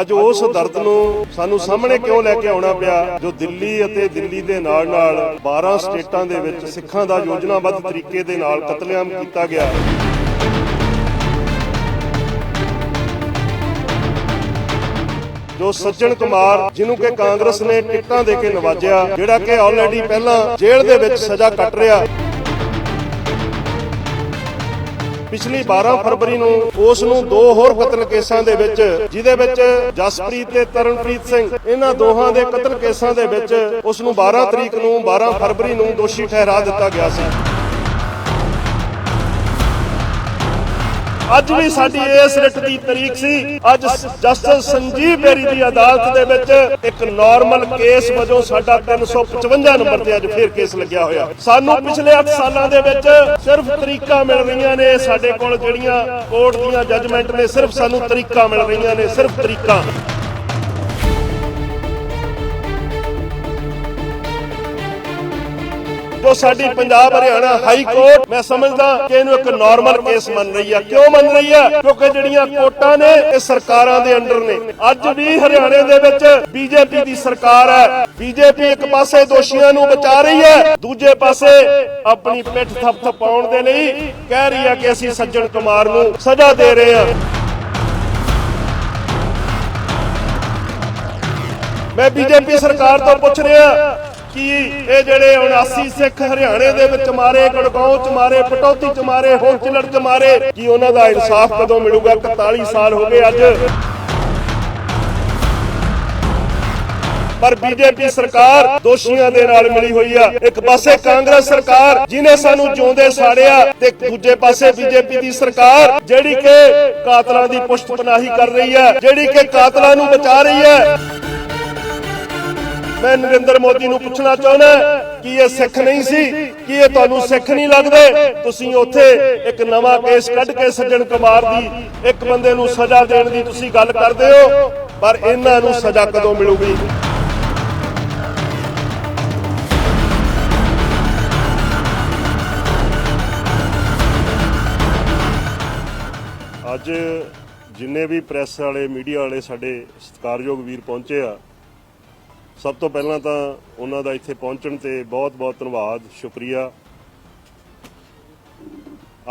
ਅੱਜ ਉਸ ਦਰਦ ਨੂੰ ਸਾਨੂੰ ਸਾਹਮਣੇ ਕਿਉਂ ਲੈ ਕੇ ਆਉਣਾ ਪਿਆ? ਜੋ ਦਿੱਲੀ ਅਤੇ ਦਿੱਲੀ ਦੇ ਨਾਲ ਨਾਲ 12 ਸਟੇਟਾਂ ਦੇ ਵਿੱਚ ਸਿੱਖਾਂ ਦਾ ਯੋਜਨਾਬੱਧ ਤਰੀਕੇ ਦੇ ਨਾਲ ਕਤਲੇਆਮ ਕੀਤਾ ਗਿਆ। ਜੋ ਸੱਜਣ ਕੁਮਾਰ ਜਿਹਨੂੰ ਕਿ ਕਾਂਗਰਸ ਨੇ ਟਿਕਟਾਂ ਦੇ ਕੇ ਨਵਾਜਿਆ ਜਿਹੜਾ ਕਿ ਆਲਰੇਡੀ ਪਹਿਲਾਂ ਜੇਲ੍ਹ ਦੇ ਵਿੱਚ ਸਜ਼ਾ ਕੱਟ ਰਿਹਾ। ਪਿਛਲੀ 12 ਫਰਵਰੀ ਨੂੰ ਉਸ ਨੂੰ ਦੋ ਹੋਰ ਕਤਲ ਕੇਸਾਂ ਦੇ ਵਿੱਚ, ਜਿਹਦੇ ਵਿੱਚ ਜਸਪ੍ਰੀਤ ਤੇ ਤਰਨਪ੍ਰੀਤ ਸਿੰਘ, ਇਹਨਾਂ ਦੋਹਾਂ ਦੇ ਕਤਲ ਕੇਸਾਂ ਦੇ ਵਿੱਚ ਉਸ ਨੂੰ 12 ਤਰੀਕ ਨੂੰ 12 ਫਰਵਰੀ ਨੂੰ ਦੋਸ਼ੀ ਠਹਿਰਾ ਦਿੱਤਾ ਗਿਆ ਸੀ। ਅੱਜ ਵੀ ਸਾਡੀ ਇਸ ਰਿਟ ਦੀ ਤਰੀਕ ਸੀ। ਅੱਜ ਜਸਟਿਸ ਸੰਜੀਵ ਬੇਰੀ ਦੀ ਅਦਾਲਤ ਦੇ ਵਿੱਚ ਇੱਕ ਨਾਰਮਲ ਕੇਸ ਵਜੋਂ ਸਾਡਾ 355 ਨੰਬਰ ਤੇ ਅੱਜ ਫੇਰ ਕੇਸ ਲੱਗਿਆ ਹੋਇਆ। ਸਾਨੂੰ ਪਿਛਲੇ 8 ਸਾਲਾਂ ਦੇ ਵਿੱਚ ਸਿਰਫ ਤਰੀਕਾ ਮਿਲ ਰਹੀਆਂ ਨੇ ਸਾਡੇ ਕੋਲ ਜਿਹੜੀਆਂ ਕੋਰਟ ਦੀਆਂ ਜੱਜਮੈਂਟ ਨੇ, ਸਿਰਫ ਸਾਨੂੰ ਤਰੀਕਾ ਮਿਲ ਰਹੀਆਂ ਨੇ, ਸਿਰਫ ਤਰੀਕਾ। ਜੋ ਸਾਡੀ ਪੰਜਾਬ, ਹਰਿਆਣਾ ਹਾਈ ਕੋਰਟ, ਮੈਂ ਸਮਝਦਾ ਕਿ ਇਹਨੂੰ ਇੱਕ ਨਾਰਮਲ ਕੇਸ ਮੰਨ ਰਹੀ ਆ। ਕਿਉਂ ਮੰਨ ਰਹੀ ਆ? ਕਿਉਂਕਿ ਜਿਹੜੀਆਂ ਕੋਰਟਾਂ ਨੇ, ਇਹ ਸਰਕਾਰਾਂ ਦੇ ਅੰਡਰ ਨੇ। ਅੱਜ ਵੀ ਹਰਿਆਣੇ ਦੇ ਵਿੱਚ ਬੀਜੇਪੀ ਦੀ ਸਰਕਾਰ ਹੈ। ਬੀਜੇਪੀ ਇੱਕ ਪਾਸੇ ਦੋਸ਼ੀਆਂ ਨੂੰ ਬਚਾ ਰਹੀ ਹੈ, ਦੂਜੇ ਪਾਸੇ ਆਪਣੀ ਪਿੱਠ ਥਪਥਪਾਉਣ ਦੇ ਲਈ ਕਹਿ ਰਹੀ ਹੈ ਕਿ ਅਸੀਂ ਸੱਜਣ ਕੁਮਾਰ ਨੂੰ ਸਜ਼ਾ ਦੇ ਰਹੇ ਹਾਂ। ਮੈਂ ਬੀਜੇਪੀ ਸਰਕਾਰ ਤੋਂ ਪੁੱਛ ਰਿਹਾ ਕਿ? ਇਹ ਜਿਹੜੇ 79 ਸਿੱਖ ਹਰਿਆਣੇ ਦੇ ਵਿੱਚ ਮਾਰੇ, ਗੜਗਾਉਂ ਚ ਮਾਰੇ, ਪਟੌਤੀ ਚ ਮਾਰੇ, ਹੋਰ ਚ ਮਾਰੇ, ਕੀ ਉਹਨਾਂ ਦਾ ਇਨਸਾਫ ਕਦੋਂ ਮਿਲੂਗਾ? 41 ਸਾਲ ਹੋ ਗਏ ਅੱਜ। ਪਰ ਬੀਜੇਪੀ ਸਰਕਾਰ ਦੋਸ਼ੀਆਂ ਦੇ ਨਾਲ ਮਿਲੀ ਹੋਈ ਆ। ਇੱਕ ਪਾਸੇ ਕਾਂਗਰਸ ਸਰਕਾਰ ਜਿਨੇ ਸਾਨੂੰ ਜਿਉਂਦੇ ਸਾੜਿਆ, ਤੇ ਦੂਜੇ ਪਾਸੇ ਬੀਜੇਪੀ ਦੀ ਸਰਕਾਰ, ਜਿਹੜੀ ਕਿ ਕਾਤਲਾਂ ਦੀ ਪੁਸ਼ਤ ਪਨਾਹੀ ਕਰ ਰਹੀ ਹੈ ਜਿਹੜੀ ਕਿ ਕਾਤਲਾਂ ਨੂੰ ਬਚਾ ਰਹੀ ਹੈ ਮੈਂ ਨਰਿੰਦਰ ਮੋਦੀ ਨੂੰ ਪੁੱਛਣਾ ਚਾਹੁੰਦਾ ਕਿ ਇਹ ਸਿੱਖ ਨਹੀਂ ਸੀ, ਕਿ ਇਹ ਤੁਹਾਨੂੰ ਸਿੱਖ ਨਹੀਂ ਲੱਗਦੇ? ਤੁਸੀਂ ਉੱਥੇ ਇੱਕ ਨਵਾਂ ਕੇਸ ਕੱਢ ਕੇ ਸੱਜਣ ਕੁਮਾਰ ਦੀ ਇੱਕ ਬੰਦੇ ਨੂੰ ਸਜ਼ਾ ਦੇਣ ਦੀ ਤੁਸੀਂ ਗੱਲ ਕਰਦੇ ਹੋ, ਪਰ ਇਹਨਾਂ ਨੂੰ ਸਜ਼ਾ ਕਦੋਂ ਮਿਲੂਗੀ? ਅੱਜ ਜਿੰਨੇ ਵੀ ਪ੍ਰੈਸ ਵਾਲੇ, ਮੀਡੀਆ ਵਾਲੇ ਸਾਡੇ ਸਤਿਕਾਰਯੋਗ ਵੀਰ ਪਹੁੰਚੇ ਆ ਸਭ ਤੋਂ ਪਹਿਲਾਂ ਤਾਂ ਉਹਨਾਂ ਦਾ ਇੱਥੇ ਪਹੁੰਚਣ ਤੇ ਬਹੁਤ-ਬਹੁਤ ਧੰਨਵਾਦ, ਸ਼ੁਕਰੀਆ।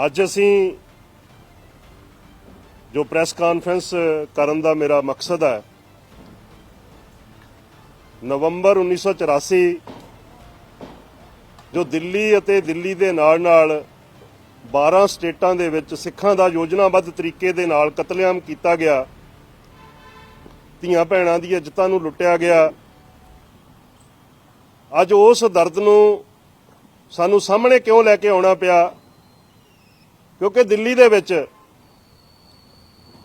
ਅੱਜ ਅਸੀਂ ਜੋ ਪ੍ਰੈਸ ਕਾਨਫਰੰਸ ਕਰਨ ਦਾ ਮੇਰਾ ਮਕਸਦ ਹੈ, ਨਵੰਬਰ 1984 ਜੋ ਦਿੱਲੀ ਅਤੇ ਦਿੱਲੀ ਦੇ ਨਾਲ-ਨਾਲ 12 ਸਟੇਟਾਂ ਦੇ ਵਿੱਚ ਸਿੱਖਾਂ ਦਾ ਯੋਜਨਾਬੱਧ ਤਰੀਕੇ ਦੇ ਨਾਲ ਕਤਲੇਆਮ ਕੀਤਾ ਗਿਆ ਧੀਆਂ ਭੈਣਾਂ ਦੀ ਇੱਜ਼ਤਾਂ ਨੂੰ ਲੁੱਟਿਆ ਗਿਆ ਅੱਜ ਉਸ ਦਰਦ ਨੂੰ ਸਾਨੂੰ ਸਾਹਮਣੇ ਕਿਉਂ ਲੈ ਕੇ ਆਉਣਾ ਪਿਆ? ਕਿਉਂਕਿ ਦਿੱਲੀ ਦੇ ਵਿੱਚ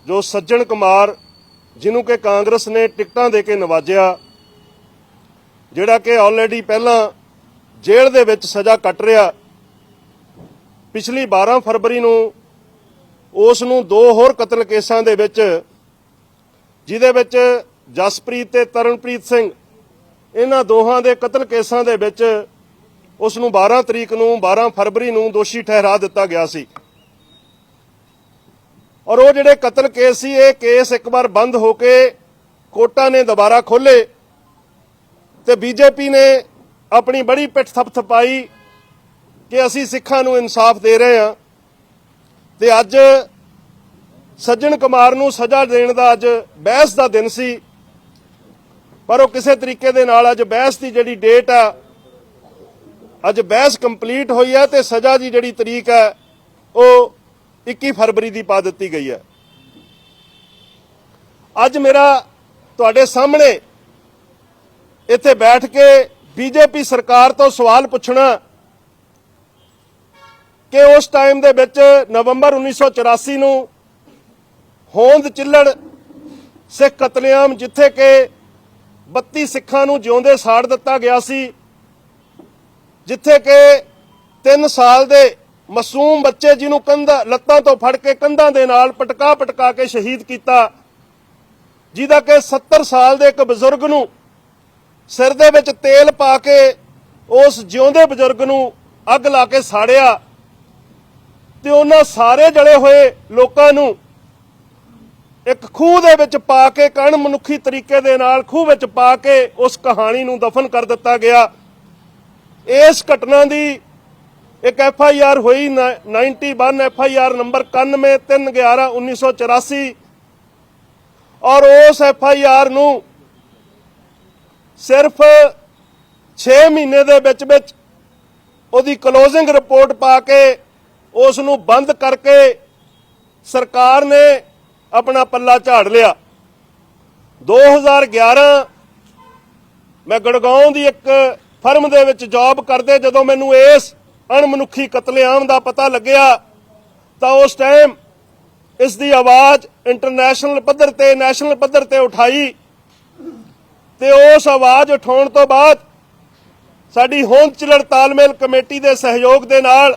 ਜੋ ਸੱਜਣ ਕੁਮਾਰ ਜਿਹਨੂੰ ਕਿ ਕਾਂਗਰਸ ਨੇ ਟਿਕਟਾਂ ਦੇ ਕੇ ਨਵਾਜਿਆ, ਜਿਹੜਾ ਕਿ ਆਲਰੇਡੀ ਪਹਿਲਾਂ ਜੇਲ੍ਹ ਦੇ ਵਿੱਚ ਸਜ਼ਾ ਕੱਟ ਰਿਹਾ, ਪਿਛਲੀ 12 ਫਰਵਰੀ ਨੂੰ ਉਸ ਨੂੰ ਦੋ ਹੋਰ ਕਤਲ ਕੇਸਾਂ ਦੇ ਵਿੱਚ, ਜਿਹਦੇ ਵਿੱਚ ਜਸਪ੍ਰੀਤ ਤੇ ਤਰਨਪ੍ਰੀਤ ਸਿੰਘ ਇਹਨਾਂ ਦੋਹਾਂ ਦੇ ਕਤਲ ਕੇਸਾਂ ਦੇ ਵਿੱਚ ਉਸ ਨੂੰ 12 ਤਰੀਕ ਨੂੰ 12 ਫਰਵਰੀ ਨੂੰ ਦੋਸ਼ੀ ਠਹਿਰਾ ਦਿੱਤਾ ਗਿਆ ਸੀ। ਔਰ ਉਹ ਜਿਹੜੇ ਕਤਲ ਕੇਸ ਸੀ, ਇਹ ਕੇਸ ਇੱਕ ਵਾਰ ਬੰਦ ਹੋ ਕੇ ਕੋਰਟਾਂ ਨੇ ਦੁਬਾਰਾ ਖੋਲੇ ਤੇ ਬੀਜੇਪੀ ਨੇ ਆਪਣੀ ਬੜੀ ਪਿੱਠ ਥਪਥਪਾਈ ਕਿ ਅਸੀਂ ਸਿੱਖਾਂ ਨੂੰ ਇਨਸਾਫ ਦੇ ਰਹੇ ਹਾਂ। ਤੇ ਅੱਜ ਸੱਜਣ ਕੁਮਾਰ ਨੂੰ ਸਜ਼ਾ ਦੇਣ ਦਾ ਅੱਜ ਬਹਿਸ ਦਾ ਦਿਨ ਸੀ। ਪਰ ਉਹ ਕਿਸੇ ਤਰੀਕੇ ਦੇ ਨਾਲ ਅੱਜ ਬਹਿਸ ਦੀ ਜਿਹੜੀ ਡੇਟ ਆ, ਅੱਜ ਬਹਿਸ ਕੰਪਲੀਟ ਹੋਈ ਹੈ ਤੇ ਸਜ਼ਾ ਦੀ ਜਿਹੜੀ ਤਰੀਕ ਹੈ, ਉਹ 21 ਫਰਵਰੀ ਦੀ ਪਾ ਦਿੱਤੀ ਗਈ ਹੈ। ਅੱਜ ਮੇਰਾ ਤੁਹਾਡੇ ਸਾਹਮਣੇ ਇੱਥੇ ਬੈਠ ਕੇ ਬੀਜੇਪੀ ਸਰਕਾਰ ਤੋਂ ਸਵਾਲ ਪੁੱਛਣਾ ਕਿ ਉਸ ਟਾਈਮ ਦੇ ਵਿੱਚ ਨਵੰਬਰ 1984 ਨੂੰ ਹੋਂਦ ਚਿੱਲੜ ਸਿੱਖ ਕਤਲੇਆਮ ਜਿੱਥੇ ਕਿ 32 ਸਿੱਖਾਂ ਨੂੰ ਜਿਉਂਦੇ ਸਾੜ ਦਿੱਤਾ ਗਿਆ ਸੀ, ਜਿੱਥੇ ਕਿ 3 ਸਾਲ ਦੇ ਮਾਸੂਮ ਬੱਚੇ ਜਿਹਨੂੰ ਕੰਧਾਂ, ਲੱਤਾਂ ਤੋਂ ਫੜ ਕੇ ਕੰਧਾਂ ਦੇ ਨਾਲ ਪਟਕਾ ਪਟਕਾ ਕੇ ਸ਼ਹੀਦ ਕੀਤਾ, ਜਿਹਦਾ ਕਿ 70 ਸਾਲ ਦੇ ਇੱਕ ਬਜ਼ੁਰਗ ਨੂੰ ਸਿਰ ਦੇ ਵਿੱਚ ਤੇਲ ਪਾ ਕੇ ਉਸ ਜਿਉਂਦੇ ਬਜ਼ੁਰਗ ਨੂੰ ਅੱਗ ਲਾ ਕੇ ਸਾੜਿਆ ਤੇ ਉਹਨਾਂ ਸਾਰੇ ਜਲੇ ਹੋਏ ਲੋਕਾਂ ਨੂੰ ਇੱਕ ਖੂਹ ਦੇ ਵਿੱਚ ਪਾ ਕੇ ਕਣ ਮਨੁੱਖੀ ਤਰੀਕੇ ਦੇ ਨਾਲ ਖੂਹ ਵਿੱਚ ਪਾ ਕੇ ਉਸ ਕਹਾਣੀ ਨੂੰ ਦਫਨ ਕਰ ਦਿੱਤਾ ਗਿਆ। ਇਸ ਘਟਨਾ ਦੀ ਇੱਕ ਐਫ ਆਈ ਆਰ ਹੋਈ ਨ- 91 ਐਫ ਆਈ ਆਰ ਨੰਬਰ 91 311 1984 ਔਰ ਉਸ ਐਫ ਆਈ ਆਰ ਨੂੰ ਸਿਰਫ 6 ਮਹੀਨੇ ਦੇ ਵਿੱਚ ਵਿੱਚ ਉਹਦੀ ਕਲੋਜ਼ਿੰਗ ਰਿਪੋਰਟ ਪਾ ਕੇ ਉਸ ਨੂੰ ਬੰਦ ਕਰਕੇ ਸਰਕਾਰ ਨੇ ਆਪਣਾ ਪੱਲਾ ਝਾੜ ਲਿਆ। 2011 ਮੈਂ ਗੜਗਾਉਂ ਦੀ ਇੱਕ ਫਰਮ ਦੇ ਵਿੱਚ ਜੌਬ ਕਰਦੇ ਜਦੋਂ ਮੈਨੂੰ ਇਸ ਅਣਮਨੁੱਖੀ ਕਤਲੇਆਮ ਦਾ ਪਤਾ ਲੱਗਿਆ, ਤਾਂ ਉਸ ਟਾਈਮ ਇਸ ਦੀ ਆਵਾਜ਼ ਇੰਟਰਨੈਸ਼ਨਲ ਪੱਧਰ ਤੇ ਨੈਸ਼ਨਲ ਪੱਧਰ ਤੇ ਉਠਾਈ ਤੇ ਉਸ ਆਵਾਜ਼ ਉਠਾਉਣ ਤੋਂ ਬਾਅਦ ਸਾਡੀ ਹੋਂਦ ਚਿਲੜ ਤਾਲਮੇਲ ਕਮੇਟੀ ਦੇ ਸਹਿਯੋਗ ਦੇ ਨਾਲ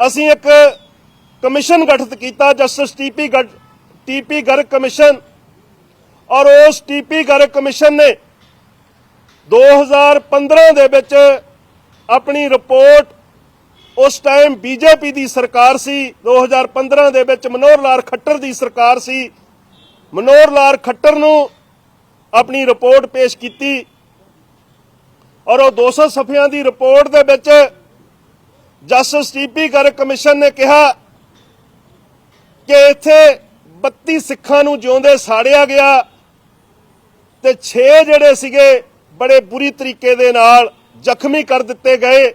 ਅਸੀਂ ਇੱਕ ਕਮਿਸ਼ਨ ਗਠਿਤ ਕੀਤਾ, justice TP TP Garg commission ਔਰ ਉਸ ਟੀਪੀ ਗਰਗ ਕਮਿਸ਼ਨ ਨੇ 2015 ਦੇ ਵਿੱਚ ਆਪਣੀ ਰਿਪੋਰਟ ਉਸ ਟਾਈਮ ਬੀਜੇਪੀ ਦੀ ਸਰਕਾਰ ਸੀ 2015 ਦੇ ਵਿੱਚ ਮਨੋਹਰ ਲਾਲ ਖੱਟਰ ਦੀ ਸਰਕਾਰ ਸੀ। ਮਨੋਹਰ ਲਾਲ ਖੱਟਰ ਨੂੰ ਆਪਣੀ ਰਿਪੋਰਟ ਪੇਸ਼ ਕੀਤੀ ਔਰ ਉਹ 200 ਸਫ਼ਿਆਂ ਦੀ ਰਿਪੋਰਟ ਦੇ ਵਿੱਚ ਜਸਟਿਸ ਟੀਪੀ ਗਰਗ ਕਮਿਸ਼ਨ ਨੇ ਕਿਹਾ ਕਿ ਇੱਥੇ 32 ਸਿੱਖਾਂ ਨੂੰ ਜਿਉਂਦੇ ਸਾੜਿਆ ਗਿਆ ਤੇ 6 ਜਿਹੜੇ ਸੀਗੇ ਬੜੇ ਬੁਰੀ ਤਰੀਕੇ ਦੇ ਨਾਲ ਜ਼ਖਮੀ ਕਰ ਦਿੱਤੇ ਗਏ,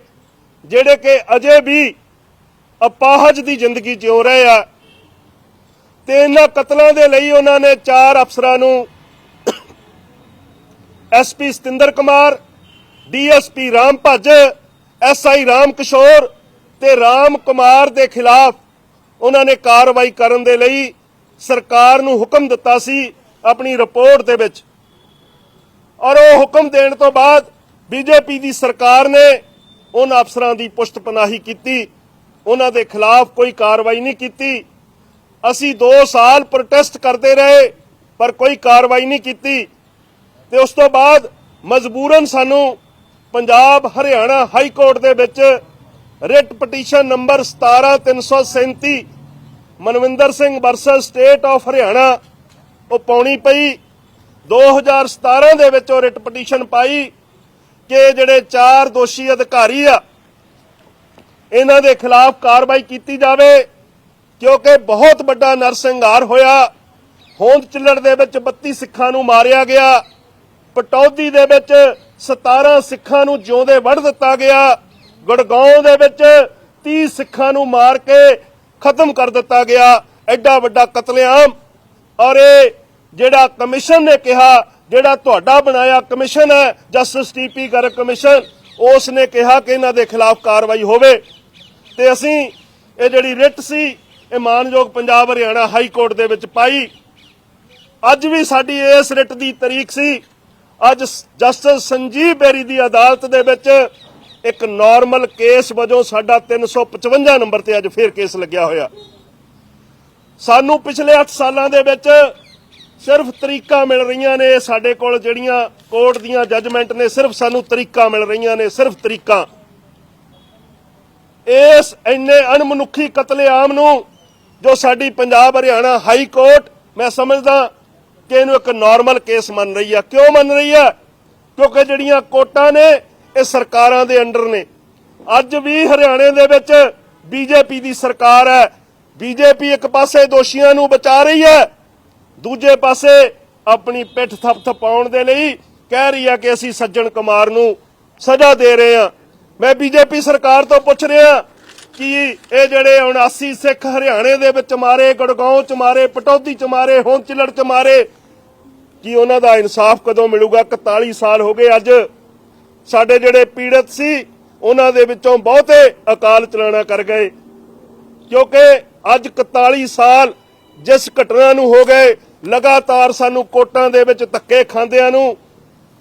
ਜਿਹੜੇ ਕਿ ਅਜੇ ਵੀ ਅਪਾਹਜ ਦੀ ਜ਼ਿੰਦਗੀ ਜਿਉ ਰਹੇ ਆ। ਤੇ ਇਹਨਾਂ ਕਤਲਾਂ ਦੇ ਲਈ ਉਹਨਾਂ ਨੇ ਚਾਰ ਅਫਸਰਾਂ ਨੂੰ SP Satinder Kumar DSP Ram Bhaj SI Ram ਕਿਸ਼ੋਰ ਤੇ ਰਾਮ ਕੁਮਾਰ ਦੇ ਖਿਲਾਫ ਉਹਨਾਂ ਨੇ ਕਾਰਵਾਈ ਕਰਨ ਦੇ ਲਈ ਸਰਕਾਰ ਨੂੰ ਹੁਕਮ ਦਿੱਤਾ ਸੀ ਆਪਣੀ ਰਿਪੋਰਟ ਦੇ ਵਿੱਚ। ਔਰ ਉਹ ਹੁਕਮ ਦੇਣ ਤੋਂ ਬਾਅਦ ਬੀਜੇਪੀ ਦੀ ਸਰਕਾਰ ਨੇ ਉਹਨਾਂ ਅਫਸਰਾਂ ਦੀ ਪੁਸ਼ਤਪਨਾਹੀ ਕੀਤੀ। ਉਹਨਾਂ ਦੇ ਖਿਲਾਫ ਕੋਈ ਕਾਰਵਾਈ ਨਹੀਂ ਕੀਤੀ। ਅਸੀਂ 2 ਸਾਲ ਪ੍ਰੋਟੈਸਟ ਕਰਦੇ ਰਹੇ, ਪਰ ਕੋਈ ਕਾਰਵਾਈ ਨਹੀਂ ਕੀਤੀ। ਤੇ ਉਸ ਤੋਂ ਬਾਅਦ ਮਜਬੂਰਨ ਸਾਨੂੰ ਪੰਜਾਬ ਹਰਿਆਣਾ ਹਾਈ ਕੋਰਟ ਦੇ ਵਿੱਚ writ petition number 17337 Manvinder Singh versus state of Haryana ਉਹ ਪਾਉਣੀ ਪਈ। 2017 ਦੇ ਵਿੱਚ ਉਹ ਰਿਟ ਪਟੀਸ਼ਨ ਪਾਈ ਕਿ ਜਿਹੜੇ ਚਾਰ ਦੋਸ਼ੀ ਅਧਿਕਾਰੀ ਆ, ਇਹਨਾਂ ਦੇ ਖਿਲਾਫ ਕਾਰਵਾਈ ਕੀਤੀ ਜਾਵੇ, ਕਿਉਂਕਿ ਬਹੁਤ ਵੱਡਾ ਨਰਸੰਹਾਰ ਹੋਇਆ। ਹੋਂਦ ਚਿੱਲੜ ਦੇ ਵਿੱਚ 32 ਸਿੱਖਾਂ ਨੂੰ ਮਾਰਿਆ ਗਿਆ। ਪਟੌਦੀ ਦੇ ਵਿੱਚ 17 ਸਿੱਖਾਂ ਨੂੰ ਜਿਉਂਦੇ ਵੱਢ ਦਿੱਤਾ ਗਿਆ। ਗੜਗਾਉਂ ਦੇ ਵਿੱਚ 30 ਸਿੱਖਾਂ ਨੂੰ ਮਾਰ ਕੇ ਖਤਮ ਕਰ ਦਿੱਤਾ ਗਿਆ ਐਡਾ ਵੱਡਾ ਕਤਲੇਆਮ। ਔਰ ਇਹ ਜਿਹੜਾ ਕਮਿਸ਼ਨ ਨੇ ਕਿਹਾ, ਜਿਹੜਾ ਤੁਹਾਡਾ ਬਣਾਇਆ ਕਮਿਸ਼ਨ ਹੈ, ਜਸਟਿਸ ਟੀਪੀ ਗਰਗ ਕਮਿਸ਼ਨ, ਉਸ ਨੇ ਕਿਹਾ ਕਿ ਇਹਨਾਂ ਦੇ ਖਿਲਾਫ ਕਾਰਵਾਈ ਹੋਵੇ। ਤੇ ਅਸੀਂ ਇਹ ਜਿਹੜੀ ਰਿਟ ਸੀ, ਇਹ ਮਾਨਯੋਗ ਪੰਜਾਬ ਹਰਿਆਣਾ ਹਾਈ ਕੋਰਟ ਦੇ ਵਿੱਚ ਪਾਈ। ਅੱਜ ਵੀ ਸਾਡੀ ਇਸ ਰਿਟ ਦੀ ਤਰੀਕ ਸੀ। ਅੱਜ ਜਸਟਿਸ ਸੰਜੀਵ ਬੇਰੀ ਦੀ ਅਦਾਲਤ ਦੇ ਵਿੱਚ ਇੱਕ ਨਾਰਮਲ ਕੇਸ ਵਜੋਂ ਸਾਡਾ 355 ਨੰਬਰ ਤੇ ਅੱਜ ਫੇਰ ਕੇਸ ਲੱਗਿਆ ਹੋਇਆ। ਸਾਨੂੰ ਪਿਛਲੇ 8 ਸਾਲਾਂ ਦੇ ਵਿੱਚ ਸਿਰਫ ਤਰੀਕਾਂ ਮਿਲ ਰਹੀਆਂ ਨੇ। ਸਾਡੇ ਕੋਲ ਜਿਹੜੀਆਂ ਕੋਰਟ ਦੀਆਂ ਜੱਜਮੈਂਟ ਨੇ, ਸਿਰਫ ਸਾਨੂੰ ਤਰੀਕਾਂ ਮਿਲ ਰਹੀਆਂ ਨੇ, ਸਿਰਫ ਤਰੀਕਾਂ। ਇਸ ਇੰਨੇ ਅਣਮਨੁੱਖੀ ਕਤਲੇਆਮ ਨੂੰ ਜੋ ਸਾਡੀ ਪੰਜਾਬ ਹਰਿਆਣਾ ਹਾਈ ਕੋਰਟ ਮੈਂ ਸਮਝਦਾ ਕਿ ਇਹਨੂੰ ਇੱਕ ਨਾਰਮਲ ਕੇਸ ਮੰਨ ਰਹੀ ਆ। ਕਿਉਂ ਮੰਨ ਰਹੀ ਆ? ਕਿਉਂਕਿ ਜਿਹੜੀਆਂ ਕੋਰਟਾਂ ਨੇ ਇਹ ਸਰਕਾਰਾਂ ਦੇ ਅੰਡਰ ਨੇ। ਅੱਜ ਵੀ ਹਰਿਆਣੇ ਦੇ ਵਿੱਚ ਬੀਜੇਪੀ ਦੀ ਸਰਕਾਰ ਹੈ। ਬੀਜੇਪੀ ਇੱਕ ਪਾਸੇ ਦੋਸ਼ੀਆਂ ਨੂੰ ਬਚਾ ਰਹੀ ਹੈ, ਦੂਜੇ ਪਾਸੇ ਆਪਣੀ ਪਿੱਠ ਥਪਥਪਾਉਣ ਦੇ ਲਈ ਕਹਿ ਰਹੀ ਹੈ ਕਿ ਅਸੀਂ ਸੱਜਣ ਕੁਮਾਰ ਨੂੰ ਸਜ਼ਾ ਦੇ ਰਹੇ ਹਾਂ। ਮੈਂ ਬੀਜੇਪੀ ਸਰਕਾਰ ਤੋਂ ਪੁੱਛ ਰਿਹਾ ਕਿ ਇਹ ਜਿਹੜੇ 79 ਸਿੱਖ ਹਰਿਆਣੇ ਦੇ ਵਿੱਚ ਮਾਰੇ, ਗੜਗਾਉਂ ਚ ਮਾਰੇ, ਪਟੌਦੀ ਚ ਮਾਰੇ, ਹੋਂਚਲੜ ਚ ਮਾਰੇ, ਕੀ ਉਹਨਾਂ ਦਾ ਇਨਸਾਫ ਕਦੋਂ ਮਿਲੂਗਾ? 41 ਸਾਲ ਹੋ ਗਏ ਅੱਜ। ਸਾਡੇ ਜਿਹੜੇ ਪੀੜਤ ਸੀ, ਉਹਨਾਂ ਦੇ ਵਿੱਚੋਂ ਬਹੁਤੇ ਅਕਾਲ ਚਲਾਣਾ ਕਰ ਗਏ। ਕਿਉਂਕਿ ਅੱਜ 41 ਸਾਲ ਜਿਸ ਘਟਨਾ ਨੂੰ ਹੋ ਗਏ, ਲਗਾਤਾਰ ਸਾਨੂੰ ਕੋਟਾਂ ਦੇ ਵਿੱਚ ਧੱਕੇ ਖਾਂਦਿਆਂ ਨੂੰ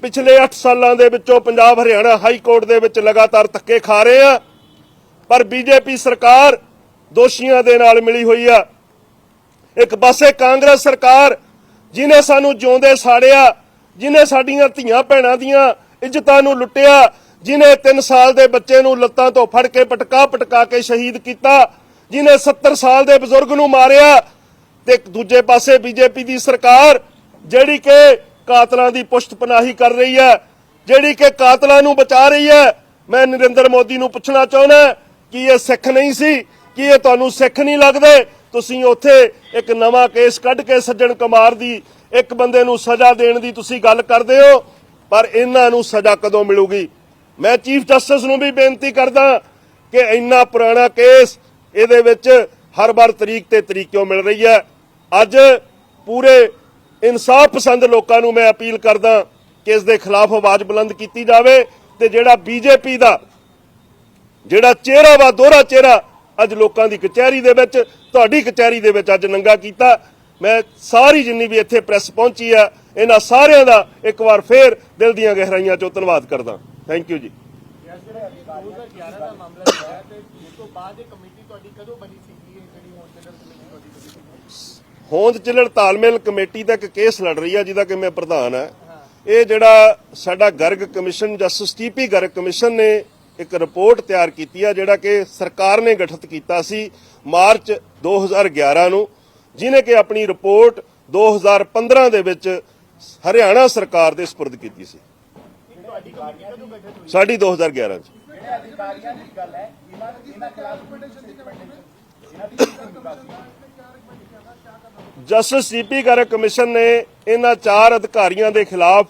ਪਿਛਲੇ 8 ਸਾਲਾਂ ਦੇ ਵਿੱਚੋਂ ਪੰਜਾਬ ਹਰਿਆਣਾ ਹਾਈ ਕੋਰਟ ਦੇ ਵਿੱਚ ਲਗਾਤਾਰ ਧੱਕੇ ਖਾ ਰਹੇ ਆ। ਪਰ ਬੀਜੇਪੀ ਸਰਕਾਰ ਦੋਸ਼ੀਆਂ ਦੇ ਨਾਲ ਮਿਲੀ ਹੋਈ ਆ। ਇੱਕ ਪਾਸੇ ਕਾਂਗਰਸ ਸਰਕਾਰ ਜਿਨੇ ਸਾਨੂੰ ਜਿਉਂਦੇ ਸਾੜਿਆ ਜਿਨੇ ਸਾਡੀਆਂ ਧੀਆਂ ਭੈਣਾਂ ਦੀਆਂ ਇੱਜ਼ਤਾਂ ਨੂੰ ਲੁੱਟਿਆ, ਜਿਨੇ 3 ਸਾਲ ਦੇ ਬੱਚੇ ਨੂੰ ਲੱਤਾਂ ਤੋਂ ਫੜ ਕੇ ਪਟਕਾ ਪਟਕਾ ਕੇ ਸ਼ਹੀਦ ਕੀਤਾ, ਜਿਨੇ 70 ਸਾਲ ਦੇ ਬਜ਼ੁਰਗ ਨੂੰ ਮਾਰਿਆ, ਤੇ ਦੂਜੇ ਪਾਸੇ ਬੀਜੇਪੀ ਦੀ ਸਰਕਾਰ, ਜਿਹੜੀ ਕਿ ਕਾਤਲਾਂ ਦੀ ਪੁਸ਼ਤ ਪਨਾਹੀ ਕਰ ਰਹੀ ਹੈ, ਜਿਹੜੀ ਕਿ ਕਾਤਲਾਂ ਨੂੰ ਬਚਾ ਰਹੀ ਹੈ, ਮੈਂ ਨਰਿੰਦਰ ਮੋਦੀ ਨੂੰ ਪੁੱਛਣਾ ਚਾਹੁੰਦਾ ਕਿ ਇਹ ਸਿੱਖ ਨਹੀਂ ਸੀ, ਕਿ ਇਹ ਤੁਹਾਨੂੰ ਸਿੱਖ ਨਹੀਂ ਲੱਗਦੇ? ਤੁਸੀਂ ਉੱਥੇ ਇੱਕ ਨਵਾਂ ਕੇਸ ਕੱਢ ਕੇ ਸੱਜਣ ਕੁਮਾਰ ਦੀ ਇੱਕ ਬੰਦੇ ਨੂੰ ਸਜ਼ਾ ਦੇਣ ਦੀ ਤੁਸੀਂ ਗੱਲ ਕਰਦੇ ਹੋ? ਪਰ ਇਹਨਾਂ ਨੂੰ ਸਜ਼ਾ ਕਦੋਂ ਮਿਲੂਗੀ? ਮੈਂ ਚੀਫ ਜਸਟਿਸ ਨੂੰ ਵੀ ਬੇਨਤੀ ਕਰਦਾ ਕਿ ਇੰਨਾ ਪੁਰਾਣਾ ਕੇਸ ਇਹਦੇ ਵਿੱਚ ਹਰ ਵਾਰ ਤਰੀਕ ਤੇ ਤਰੀਕ ਕਿਉਂ ਮਿਲ ਰਹੀ ਹੈ। ਅੱਜ ਪੂਰੇ ਇਨਸਾਫ ਪਸੰਦ ਲੋਕਾਂ ਨੂੰ ਮੈਂ ਅਪੀਲ ਕਰਦਾ ਕਿ ਇਸ ਦੇ ਖਿਲਾਫ ਆਵਾਜ਼ ਬੁਲੰਦ ਕੀਤੀ ਜਾਵੇ ਤੇ ਜਿਹੜਾ ਬੀਜੇਪੀ ਦਾ, ਜਿਹੜਾ ਚਿਹਰਾ ਵਾ, ਦੋਹਰਾ ਚਿਹਰਾ ਅੱਜ ਲੋਕਾਂ ਦੀ ਕਚਹਿਰੀ ਦੇ ਵਿੱਚ, ਤੁਹਾਡੀ ਕਚਹਿਰੀ ਦੇ ਵਿੱਚ ਅੱਜ ਨੰਗਾ ਕੀਤਾ। ਮੈਂ ਸਾਰੀ ਜਿੰਨੀ ਵੀ ਇੱਥੇ ਪ੍ਰੈਸ ਪਹੁੰਚੀ ਆ ਇਹਨਾਂ ਸਾਰਿਆਂ ਦਾ ਇੱਕ ਵਾਰ ਫੇਰ ਦਿਲ ਦੀਆਂ ਗਹਿਰਾਈਆਂ ਚੋਂ ਧੰਨਵਾਦ ਕਰਦਾ। ਥੈਂਕ ਯੂ ਜੀ। ਹੋਂਦ ਚਿੱਲੜ ਤਾਲਮੇਲ ਕਮੇਟੀ ਦਾ ਇੱਕ ਕੇਸ ਲੜ ਰਹੀ ਹੈ ਜਿਹਦਾ ਕਿ ਮੈਂ ਪ੍ਰਧਾਨ ਹਾਂ ਇਹ ਜਿਹੜਾ ਸਾਡਾ Garg commission justice TP Garg commission ਨੇ ਇੱਕ ਰਿਪੋਰਟ ਤਿਆਰ ਕੀਤੀ ਹੈ ਜਿਹੜਾ ਕਿ ਸਰਕਾਰ ਨੇ ਗਠਿਤ ਕੀਤਾ ਸੀ ਮਾਰਚ 2011 ਨੂੰ ਜਿਨੇ ਕਿ ਆਪਣੀ ਰਿਪੋਰਟ 2015 ਦੇ ਵਿੱਚ ਹਰਿਆਣਾ ਸਰਕਾਰ ਦੇ ਸਪੁਰਦ ਕੀਤੀ ਸੀ। ਤੁਹਾਡੀ ਕਮੇਟੀ ਕਦੋਂ ਸਾਡੀ 2011 ਚ। ਜਸਟਿਸ ਸੀਪੀ ਗਰਗ ਕਮਿਸ਼ਨ ਨੇ ਇਹਨਾਂ ਚਾਰ ਅਧਿਕਾਰੀਆਂ ਦੇ ਖਿਲਾਫ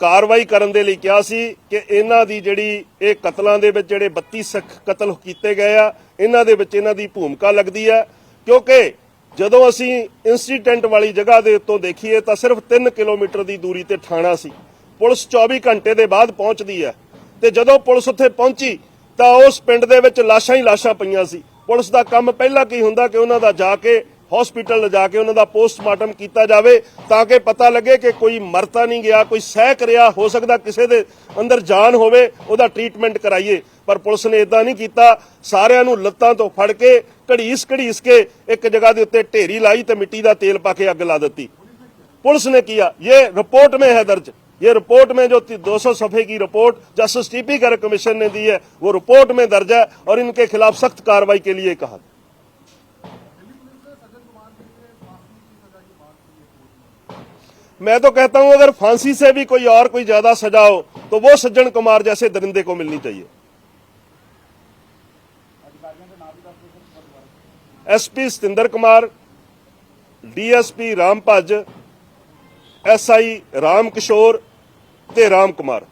ਕਾਰਵਾਈ ਕਰਨ ਦੇ ਲਈ ਕਿਹਾ ਸੀ ਕਿ ਇਹਨਾਂ ਦੀ ਜਿਹੜੀ ਇਹ ਕਤਲਾਂ ਦੇ ਵਿੱਚ ਜਿਹੜੇ 32 ਸਿੱਖ ਕਤਲ ਕੀਤੇ ਗਏ ਆ, ਇਹਨਾਂ ਦੇ ਵਿੱਚ ਇਹਨਾਂ ਦੀ ਭੂਮਿਕਾ ਲੱਗਦੀ ਹੈ ਕਿਉਂਕਿ ਜਦੋਂ ਅਸੀਂ ਇਨਸੀਡੈਂਟ ਵਾਲੀ ਜਗ੍ਹਾ ਦੇ ਉੱਤੋਂ ਦੇਖੀਏ ਤਾਂ ਸਿਰਫ 3 ਕਿਲੋਮੀਟਰ ਦੀ ਦੂਰੀ ਤੇ ਥਾਣਾ ਸੀ। ਪੁਲਿਸ 24 ਘੰਟੇ ਦੇ ਬਾਅਦ ਪਹੁੰਚਦੀ ਹੈ ਤੇ ਜਦੋਂ ਪੁਲਿਸ ਉੱਥੇ ਪਹੁੰਚੀ ਤਾਂ ਉਸ ਪਿੰਡ ਦੇ ਵਿੱਚ ਲਾਸ਼ਾਂ ਹੀ ਲਾਸ਼ਾਂ ਪਈਆਂ ਸੀ। ਪੁਲਿਸ ਦਾ ਕੰਮ ਪਹਿਲਾਂ ਕੀ ਹੁੰਦਾ ਕਿ ਉਹਨਾਂ ਦਾ ਜਾ ਕੇ ਹਸਪੀਟਲ ਲਿਜਾ ਕੇ ਉਹਨਾਂ ਦਾ ਪੋਸਟਮਾਰਟਮ ਕੀਤਾ ਜਾਵੇ ਤਾਂ ਕਿ ਪਤਾ ਲੱਗੇ ਕਿ ਕੋਈ ਮਰਤਾ ਨਹੀਂ ਗਿਆ, ਕੋਈ ਸਹਿਕ ਰਿਹਾ, ਹੋ ਸਕਦਾ ਕਿਸੇ ਦੇ ਅੰਦਰ ਜਾਨ ਹੋਵੇ, ਉਹਦਾ ਟ੍ਰੀਟਮੈਂਟ ਕਰਾਈਏ। ਪਰ ਪੁਲਿਸ ਨੇ ਇਦਾਂ ਨਹੀਂ ਕੀਤਾ ਸਾਰਿਆਂ ਨੂੰ ਲੱਤਾਂ ਤੋਂ ਫੜ ਕੇ ਘੜੀਸ ਘੜੀਸ ਕੇ ਇੱਕ ਜਗ੍ਹਾ ਦੇ ਉੱਤੇ ਢੇਰੀ ਲਾਈ ਤੇ ਮਿੱਟੀ ਦਾ ਤੇਲ ਪਾ ਕੇ ਅੱਗ ਲਾ ਦਿੱਤੀ पुलिस ने किया ये रिपोर्ट में है दर्ज ये रिपोर्ट में जो 200 सफे की रिपोर्ट जस्टिस टीपी कर कमीशन ने दी है वो रिपोर्ट में दर्ज है और इनके खिलाफ सख्त कार्रवाई के लिए कहा मैं तो कहता हूं अगर फांसी से भी कोई और कोई ज्यादा सजा हो तो वो सज्जन कुमार जैसे दरिंदे को मिलनी चाहिए SP Satinder Kumar DSP Ram Bhaj SI Ram ਕਿਸ਼ੋਰ ਤੇ ਰਾਮ ਕੁਮਾਰ।